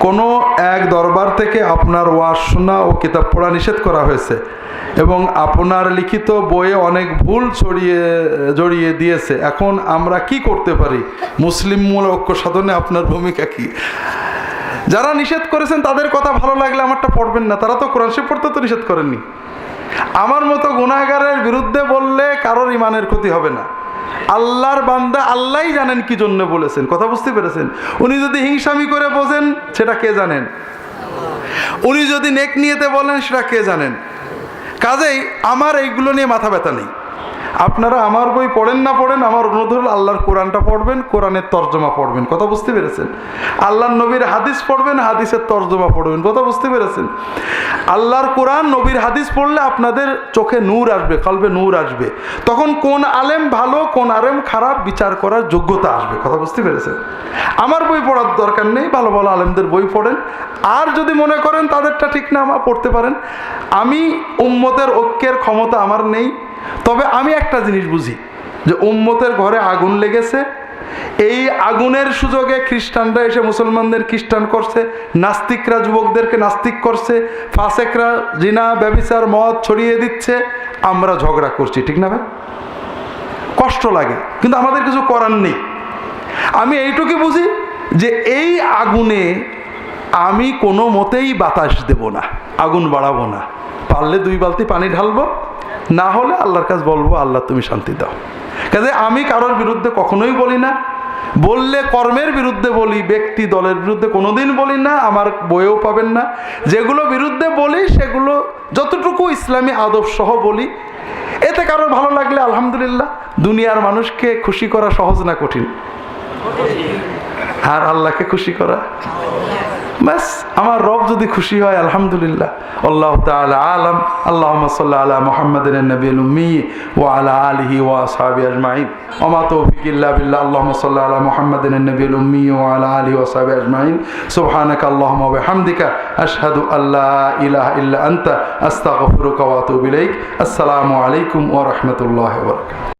কোনো এক দরবার থেকে আপনার ওয়াজ শোনা ও কিতাব পড়া নিষেধ করা হয়েছে এবং আপনার লিখিত বইয়ে অনেক ভুল ছড়িয়ে, জড়িয়ে দিয়েছে। এখন আমরা কি করতে পারি? মুসলিম মূল ঐক্য সাধনে আপনার ভূমিকা কি? যারা নিষেধ করেছেন তাদের কথা ভালো লাগলে আমারটা পড়বেন না। তারা তো কোরআন শিব পড়তে তো নিষেধ করেননি। আমার মতো গুণাগারের বিরুদ্ধে বললে কারোর ইমানের ক্ষতি হবে না। আল্লাহর বান্দা আল্লাহ জানেন কি জন্য বলেছেন। কথা বুঝতে পেরেছেন? উনি যদি হিংসামি করে বোঝেন, সেটা কে জানেন? উনি যদি নেক নিয়েতে বলেন, সেটা কে জানেন? কাজেই আমার এইগুলো নিয়ে মাথা ব্যথা নেই। আপনারা আমার বই পড়েন না পড়েন, আমার অনুরোধ হল আল্লাহর কোরআনটা পড়বেন, কোরআনের তর্জমা পড়বেন। কথা বুঝতে পেরেছেন? আল্লাহর নবীর হাদিস পড়বেন, হাদিসের তর্জমা পড়বেন। কথা বুঝতে পেরেছেন? আল্লাহর কোরআন, নবীর হাদিস পড়লে আপনাদের চোখে নূর আসবে, কলবে নূর আসবে। তখন কোন আলেম ভালো, কোন আলেম খারাপ বিচার করার যোগ্যতা আসবে। কথা বুঝতে পেরেছেন? আমার বই পড়ার দরকার নেই, ভালো ভালো আলেমদের বই পড়েন। আর যদি মনে করেন তাদেরটা ঠিক না আমার পড়তে পারেন। আমি উম্মতের ঐক্যের ক্ষমতা আমার নেই। তবে আমি একটা জিনিস বুঝি, যে উম্মতের ঘরে আগুন লেগেছে। এই আগুনের সুযোগে খ্রিস্টানরা এসে মুসলমানদের খ্রিস্টান করছে, নাস্তিকরা যুবকদেরকে নাস্তিক করছে, ফাসেকরা জিনা ব্যবিচার মদ ছড়িয়ে দিচ্ছে। আমরা ঝগড়া করছি, ঠিক না ভাই? কষ্ট লাগে, কিন্তু আমাদের কিছু করার নেই। আমি এইটুকু বুঝি, যে এই আগুনে আমি কোনো মতেই বাতাস দেব না, আগুন বাড়াবো না। পারলে দুই বালতি পানি ঢালবো, না হলে আল্লাহর কাছে বলব, আল্লাহ তুমি শান্তি দাও। কাজে আমি কারোর বিরুদ্ধে কখনোই বলি না। বললে কর্মের বিরুদ্ধে বলি, ব্যক্তি দলের বিরুদ্ধে কোনোদিন বলি না, আমার বইও পাবেন না। যেগুলো বিরুদ্ধে বলি, সেগুলো যতটুকু ইসলামী আদব সহ বলি, এতে কারোর ভালো লাগলে আলহামদুলিল্লাহ, দুনিয়ার মানুষকে খুশি করা সহজ না কঠিন? আর আল্লাহকে খুশি করা। ব্যাস, আমার রব যদি খুশি হয়, আলহামদুলিল্লাহ। আল্লাহ তাআলা আলম। আল্লাহ সাল্লাহ আলা মোহাম্মদিন নবীল আলা আলিহি ও আসহাবি আজমাইন। ওমা তৌফিক ইল্লা আলা মোহাম্মদিন নবীল ও আলা আলিহি ও আসহাবি আজমাইন। সুবহানাকা আল্লাহুম্মা ওয়া বিহামদিকা। আশহাদু আল্লা আনতা। আস্তাগফিরুকা আসসালামু আলাইকুম ওয়া